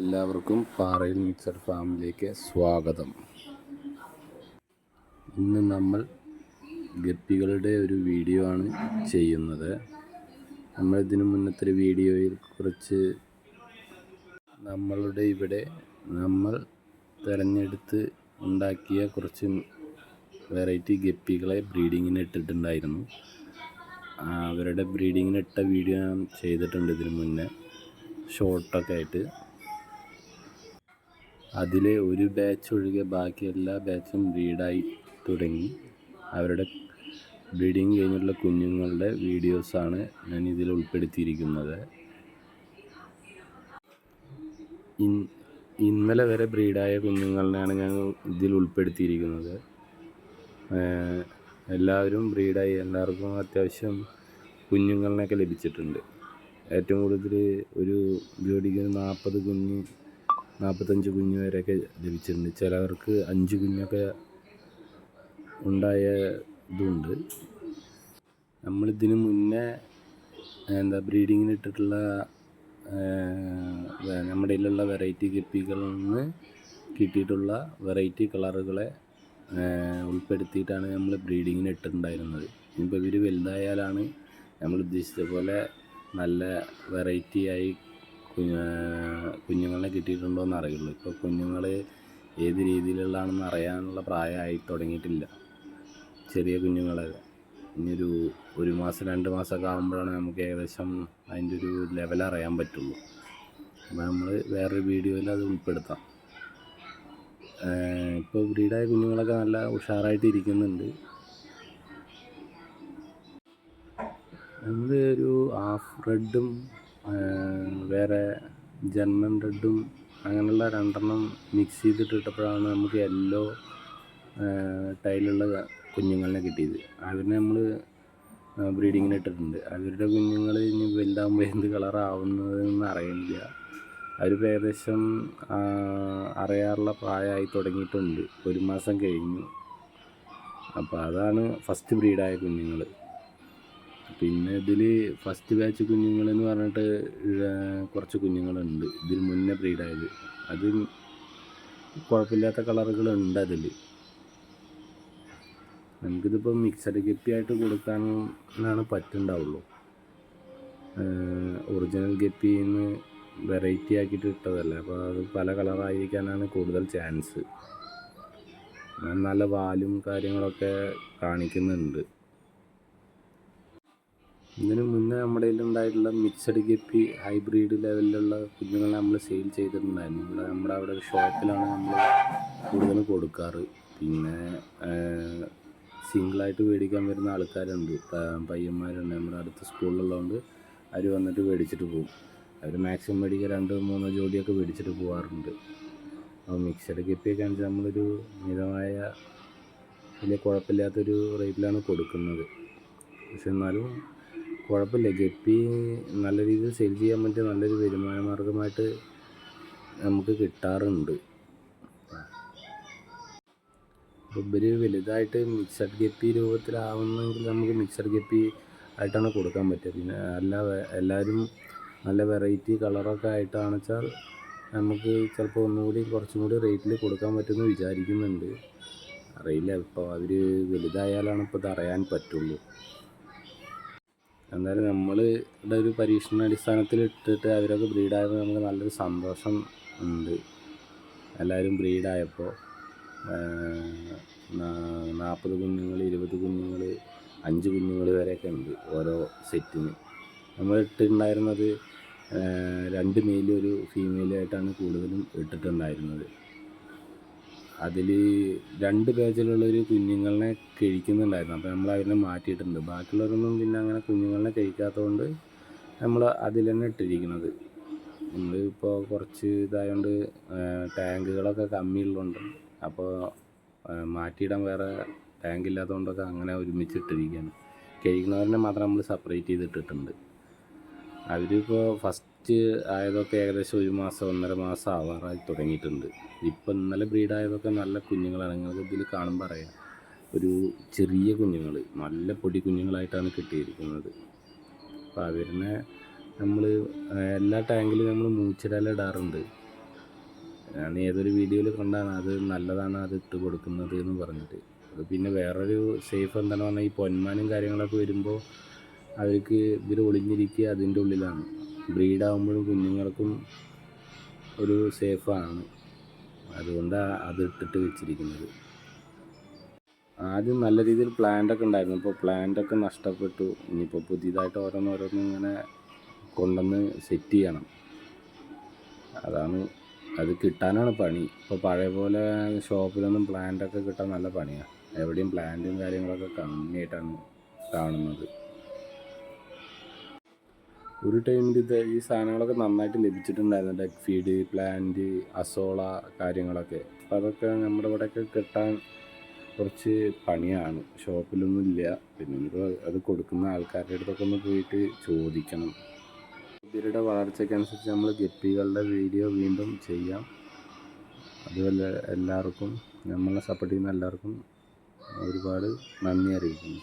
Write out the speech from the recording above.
എല്ലാവർക്കും പാറയിൽ മിക്സഡ് ഫാമിലേക്ക് സ്വാഗതം. ഇന്ന് നമ്മൾ ഗപ്പികളുടെ ഒരു വീഡിയോ ആണ് ചെയ്യുന്നത്. നമ്മൾ ഇതിനു മുന്നത്തെ വീഡിയോയിൽ കുറച്ച് നമ്മളുടെ ഇവിടെ നമ്മൾ തിരഞ്ഞെടുത്ത് ഉണ്ടാക്കിയ കുറച്ച് വെറൈറ്റി ഗപ്പികളെ ബ്രീഡിങ്ങിന് ഇട്ടിട്ടുണ്ടായിരുന്നു. അവരുടെ ബ്രീഡിങ്ങിന് ഇട്ട വീഡിയോ ഞാൻ ചെയ്തിട്ടുണ്ട് ഇതിനു മുന്നേ. ഷോർട്ടൊക്കെ ആയിട്ട്. അതിൽ ഒരു ബാച്ച് ഒഴികെ ബാക്കി എല്ലാ ബാച്ചും ബ്രീഡായി തുടങ്ങി. അവരുടെ ബ്രീഡിങ് കഴിഞ്ഞുള്ള കുഞ്ഞുങ്ങളുടെ വീഡിയോസാണ് ഞാൻ ഇതിൽ ഉൾപ്പെടുത്തിയിരിക്കുന്നത്. ഇന്നലെ വരെ ബ്രീഡായ കുഞ്ഞുങ്ങളിനെയാണ് ഞാൻ ഇതിൽ ഉൾപ്പെടുത്തിയിരിക്കുന്നത്. എല്ലാവരും ബ്രീഡായി എല്ലാവർക്കും അത്യാവശ്യം കുഞ്ഞുങ്ങളിനെയൊക്കെ ലഭിച്ചിട്ടുണ്ട്. ഏറ്റവും കൂടുതൽ ഒരു ജോഡിക്ക് നാൽപ്പത് കുഞ്ഞ് നാൽപ്പത്തഞ്ച് കുഞ്ഞ് വരെയൊക്കെ ലഭിച്ചിട്ടുണ്ട്. ചിലവർക്ക് അഞ്ച് കുഞ്ഞൊക്കെ ഉണ്ടായ ഇതുണ്ട്. നമ്മളിതിന് മുന്നേ എന്താ ബ്രീഡിങ്ങിന് ഇട്ടിട്ടുള്ള ഏഹ്, നമ്മുടെ കയ്യിലുള്ള വെറൈറ്റി ഗപ്പികളിൽ നിന്ന് കിട്ടിയിട്ടുള്ള വെറൈറ്റി കളറുകളെ ഉൾപ്പെടുത്തിയിട്ടാണ് നമ്മൾ ബ്രീഡിങ്ങിന് ഇട്ടിട്ടുണ്ടായിരുന്നത്. ഇനിയിപ്പോൾ ഇവർ വലുതായാലാണ് നമ്മൾ ഉദ്ദേശിച്ച പോലെ നല്ല വെറൈറ്റി ആയി കുഞ്ഞ് കുഞ്ഞുങ്ങളെ കിട്ടിയിട്ടുണ്ടോ എന്ന് അറിയുള്ളൂ. ഇപ്പോൾ കുഞ്ഞുങ്ങൾ ഏത് രീതിയിലുള്ളതാണെന്ന് അറിയാനുള്ള പ്രായമായി തുടങ്ങിയിട്ടില്ല. ചെറിയ കുഞ്ഞുങ്ങളെ. ഇനിയൊരു ഒരു മാസം രണ്ട് മാസമൊക്കെ ആകുമ്പോഴാണ് നമുക്ക് ഏകദേശം അതിന്റെ ഒരു ലെവൽ അറിയാൻ പറ്റുള്ളൂ. അപ്പോൾ നമ്മൾ വേറൊരു വീഡിയോയിൽ അത് ഉൾപ്പെടുത്താം. ഇപ്പോൾ ബ്രീഡായ കുഞ്ഞുങ്ങളൊക്കെ നല്ല ഉഷാറായിട്ട് ഇരിക്കുന്നുണ്ട്. നമ്മൾ ഒരു ഹാഫ് റെഡും വേറെ ജർമ്മൻ റെഡും അങ്ങനെയുള്ള രണ്ടെണ്ണം മിക്സ് ചെയ്തിട്ട് ഇട്ടപ്പോഴാണ് നമുക്ക് യെല്ലോ ടൈലുള്ള കുഞ്ഞുങ്ങളെ കിട്ടിയത്. അതിനെ നമ്മൾ ബ്രീഡിങ്ങിന് ഇട്ടിട്ടുണ്ട്. അവരുടെ കുഞ്ഞുങ്ങൾ ഇനി വലുതാകുമ്പോൾ എന്ത് കളറാവുന്നതെന്ന് അറിയില്ല അവരിപ്പോൾ ഏകദേശം അറിയാറുള്ള പ്രായമായി തുടങ്ങിയിട്ടുണ്ട്. ഒരു മാസം കഴിഞ്ഞു. അപ്പോൾ അതാണ് ഫസ്റ്റ് ബ്രീഡായ കുഞ്ഞുങ്ങൾ പിന്നെ ഇതിൽ ഫസ്റ്റ് ബാച്ച് കുഞ്ഞുങ്ങൾ എന്ന് പറഞ്ഞിട്ട് കുറച്ച് കുഞ്ഞുങ്ങളുണ്ട്. ഇതിൽ മുന്നേ ബ്രീഡായത് അത് കുഴപ്പമില്ലാത്ത കളറുകളുണ്ട് അതിൽ നമുക്കിതിപ്പോൾ മിക്സഡ് ഗപ്പിയായിട്ട് കൊടുക്കാനാണ് പറ്റുണ്ടാവുള്ളൂ ഒറിജിനൽ ഗപ്പിന്ന് വെറൈറ്റി ആക്കിയിട്ട് ഇട്ടതല്ല. അപ്പോൾ അത് പല കളറായിരിക്കാനാണ് കൂടുതൽ ചാൻസ് നല്ല വാലും കാര്യങ്ങളൊക്കെ കാണിക്കുന്നുണ്ട്. ഇതിന് മുന്നേ നമ്മുടെ കയ്യിലുണ്ടായിട്ടുള്ള മിക്സഡ് ഗപ്പി ഹൈബ്രിഡ് ലെവലിലുള്ള കുഞ്ഞുങ്ങളെ നമ്മൾ സെയിൽ ചെയ്തിട്ടുണ്ടായിരുന്നു. ഇവിടെ നമ്മുടെ അവിടെ ഒരു ഷോപ്പിലാണ് നമ്മൾ കൂടുതലും കൊടുക്കാറ്. പിന്നെ സിംഗിളായിട്ട് മേടിക്കാൻ വരുന്ന ആൾക്കാരുണ്ട്. പയ്യന്മാരുണ്ട്. നമ്മുടെ അടുത്ത സ്കൂളിലുള്ളതുകൊണ്ട് അവർ വന്നിട്ട് മേടിച്ചിട്ട് പോകും. അവർ മാക്സിമം മേടിക്കുക രണ്ട് മൂന്നോ ജോഡിയൊക്കെ മേടിച്ചിട്ട് പോകാറുണ്ട് അപ്പോൾ മിക്സഡ് ഗപ്പിയൊക്കെ ആണെങ്കിൽ നമ്മളൊരു മിതമായ വലിയ കുഴപ്പമില്ലാത്തൊരു റേറ്റിലാണ് കൊടുക്കുന്നത്. പക്ഷെ എന്നാലും കുഴപ്പമില്ല. ഗപ്പി നല്ല രീതിയിൽ സെയിൽ ചെയ്യാൻ പറ്റിയ നല്ലൊരു വരുമാന മാർഗമായിട്ട് നമുക്ക് കിട്ടാറുണ്ട്. ഇവർ വലുതായിട്ട് മിക്സഡ് ഗപ്പി രൂപത്തിലാവുന്നെങ്കിൽ നമുക്ക് മിക്സഡ് ഗപ്പി ആയിട്ടാണ് കൊടുക്കാൻ പറ്റുക. പിന്നെ അല്ല വേ- എല്ലാവരും നല്ല വെറൈറ്റി കളറൊക്കെ ആയിട്ടാണ് വെച്ചാൽ നമുക്ക് ചിലപ്പോൾ ഒന്നുകൂടി കുറച്ചും കൂടി റേറ്റിൽ കൊടുക്കാൻ പറ്റുമെന്ന് വിചാരിക്കുന്നുണ്ട്. അറിയില്ല ഇപ്പോൾ അവർ വലുതായാലാണ് ഇപ്പോൾ ഇത് പറ്റുള്ളൂ. എന്തായാലും നമ്മൾ ഇവിടെ ഒരു പരീക്ഷണാടിസ്ഥാനത്തിൽ ഇട്ടിട്ട് അവരൊക്കെ ബ്രീഡായപ്പോൾ നമുക്ക് നല്ലൊരു സന്തോഷം ഉണ്ട്. എല്ലാവരും ബ്രീഡായപ്പോൾ നാൽപ്പത് കുഞ്ഞുങ്ങൾ ഇരുപത് കുഞ്ഞുങ്ങൾ അഞ്ച് കുഞ്ഞുങ്ങൾ വരെയൊക്കെ ഉണ്ട് ഓരോ സെറ്റിന്. നമ്മൾ ഇട്ടിട്ടുണ്ടായിരുന്നത് രണ്ട് മെയിലും ഒരു ആയിട്ടാണ് കൂടുതലും ഇട്ടിട്ടുണ്ടായിരുന്നത്. അതിൽ രണ്ട് പേജിലുള്ളൊരു കുഞ്ഞുങ്ങളെ കഴിക്കുന്നുണ്ടായിരുന്നു. അപ്പോൾ നമ്മൾ അതിനെ മാറ്റിയിട്ടുണ്ട്. ബാക്കിയുള്ളവരൊന്നും പിന്നെ അങ്ങനെ കുഞ്ഞുങ്ങളെ കഴിക്കാത്തതുകൊണ്ട് നമ്മൾ അതിൽ തന്നെ ഇട്ടിരിക്കുന്നത്. നമ്മൾ ഇപ്പോൾ കുറച്ച് ഇതായതുകൊണ്ട് ടാങ്കുകളൊക്കെ കമ്മിയുള്ളതുകൊണ്ട് അപ്പോൾ മാറ്റിയിടാൻ വേറെ ടാങ്ക് ഇല്ലാത്തതുകൊണ്ടൊക്കെ അങ്ങനെ ഒരുമിച്ച് ഇട്ടിരിക്കുകയാണ് കഴിക്കുന്നവരെ മാത്രം നമ്മൾ സെപ്പറേറ്റ് ചെയ്തിട്ടിട്ടുണ്ട്. അവരിപ്പോൾ ഫസ്റ്റ് ആയതൊക്കെ ഏകദേശം ഒരു മാസം ഒന്നര മാസം ആവാറായി തുടങ്ങിയിട്ടുണ്ട്. ഇപ്പം ഇന്നലെ ബ്രീഡായതൊക്കെ നല്ല കുഞ്ഞുങ്ങളാണ്. നിങ്ങൾക്ക് ഇതിൽ കാണുമ്പോൾ അറിയാം. ഒരു ചെറിയ കുഞ്ഞുങ്ങൾ നല്ല പൊടി കുഞ്ഞുങ്ങളായിട്ടാണ് കിട്ടിയിരിക്കുന്നത്. അപ്പോൾ അവരിനെ നമ്മൾ എല്ലാ ടാങ്കിലും നമ്മൾ മൂച്ചിടല ഇടാറുണ്ട്. ഞാൻ ഏതൊരു വീഡിയോയിൽ കണ്ടാണ് അത് നല്ലതാണ് അത് ഇട്ട് കൊടുക്കുന്നത് എന്ന് പറഞ്ഞിട്ട്. അത് പിന്നെ വേറൊരു സേഫ് എന്താണെന്ന് പറഞ്ഞാൽ ഈ പൊന്മാനും കാര്യങ്ങളൊക്കെ വരുമ്പോൾ അവർക്ക് ഇവർ ഒളിഞ്ഞിരിക്കുക അതിന്റെ ഉള്ളിലാണ്. ബ്രീഡാകുമ്പോഴും കുഞ്ഞുങ്ങൾക്കും ഒരു സേഫാണ്. അതുകൊണ്ടാണ് അത് ഇട്ടിട്ട് വെച്ചിരിക്കുന്നത്. ആദ്യം നല്ല രീതിയിൽ പ്ലാന്റൊക്കെ ഉണ്ടായിരുന്നു. ഇപ്പോൾ പ്ലാന്റൊക്കെ നഷ്ടപ്പെട്ടു. ഇനിയിപ്പോൾ പുതിയതായിട്ട് ഓരോന്ന് ഓരോന്ന് ഇങ്ങനെ കൊണ്ടുവന്ന് സെറ്റ് ചെയ്യണം. അതാണ് അത് കിട്ടാനാണ് പണി. ഇപ്പോൾ പഴയ പോലെ ഷോപ്പിലൊന്നും പ്ലാന്റൊക്കെ കിട്ടാൻ നല്ല പണിയാണ് എവിടെയും പ്ലാന്റും കാര്യങ്ങളൊക്കെ കമ്മിയായിട്ടാണ് കാണുന്നത്. ഒരു ടൈമിൽ ഇത് ഈ സാധനങ്ങളൊക്കെ നന്നായിട്ട് ലഭിച്ചിട്ടുണ്ടായിരുന്നു. ലൈക്ക് ഫീഡ് പ്ലാന്റ് അസോള കാര്യങ്ങളൊക്കെ. അപ്പം അതൊക്കെ നമ്മുടെ ഇവിടെയൊക്കെ കിട്ടാൻ കുറച്ച് പണിയാണ്. ഷോപ്പിലൊന്നും ഇല്ല. പിന്നെ അത് കൊടുക്കുന്ന ആൾക്കാരുടെ അടുത്തൊക്കെ ഒന്ന് പോയിട്ട് ചോദിക്കണം. ഇവരുടെ വളർച്ചയ്ക്കനുസരിച്ച് നമ്മൾ ഗപ്പികളുടെ വീഡിയോ വീണ്ടും ചെയ്യാം. അതുപോലെ എല്ലാവർക്കും നമ്മളെ സപ്പോർട്ട് ചെയ്യുന്ന എല്ലാവർക്കും ഒരുപാട് നന്ദി അറിയിക്കുന്നു.